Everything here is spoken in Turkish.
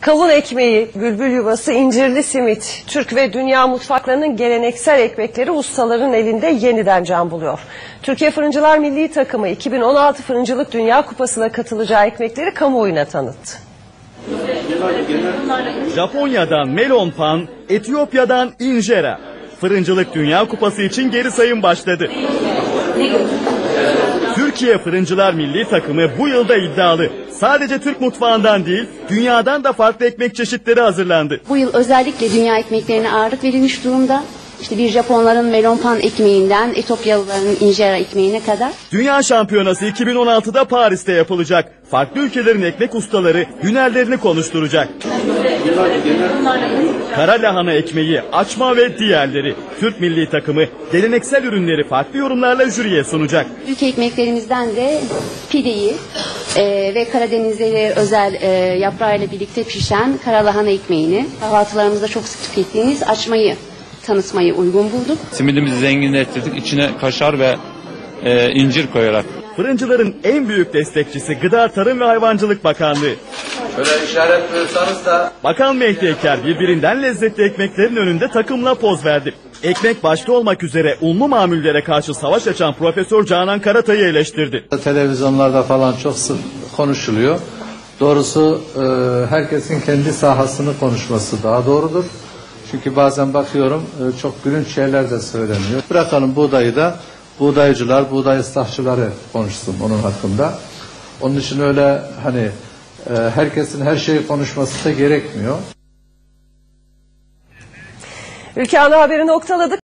Kavun ekmeği, bülbül yuvası, incirli simit, Türk ve dünya mutfaklarının geleneksel ekmekleri ustaların elinde yeniden can buluyor. Türkiye Fırıncılar Milli Takımı 2016 Fırıncılık Dünya Kupası'na katılacağı ekmekleri kamuoyuna tanıttı. Japonya'dan melon pan, Etiyopya'dan injera. Fırıncılık Dünya Kupası için geri sayım başladı. Türkiye Fırıncılar Milli Takımı bu yılda iddialı. Sadece Türk mutfağından değil, dünyadan da farklı ekmek çeşitleri hazırlandı. Bu yıl özellikle dünya ekmeklerine ağırlık verilmiş durumda. İşte bir Japonların melonpan ekmeğinden Etiyopyalıların injera ekmeğine kadar. Dünya Şampiyonası 2016'da Paris'te yapılacak. Farklı ülkelerin ekmek ustaları hünerlerini konuşturacak. Kara lahana ekmeği, açma ve diğerleri. Türk milli takımı geleneksel ürünleri farklı yorumlarla jüriye sunacak. Ülke ekmeklerimizden de pideyi e, ve Karadeniz'de özel e, yaprağıyla birlikte pişen kara lahana ekmeğini kahvaltılarımızda çok sık tükettiğimiz açmayı tanıtmayı uygun bulduk. Simidimizi zenginleştirdik. İçine kaşar ve e, incir koyarak. Fırıncıların en büyük destekçisi Gıda Tarım ve Hayvancılık Bakanlığı. Şöyle işaret buyursanız da Bakan Mehdi Eker birbirinden lezzetli ekmeklerin önünde takımla poz verdi. Ekmek başta olmak üzere unlu mamullere karşı savaş açan Profesör Canan Karatay'ı eleştirdi. Televizyonlarda falan çok sık konuşuluyor. Doğrusu e, herkesin kendi sahasını konuşması daha doğrudur. Çünkü bazen bakıyorum e, çok gülünç şeyler de söyleniyor. Bırakalım buğdayı da buğdaycılar, buğday ıslahçıları konuşsun onun hakkında. Onun için öyle hani e, herkesin her şeyi konuşması da gerekmiyor. Ülke ana haberi noktaladık.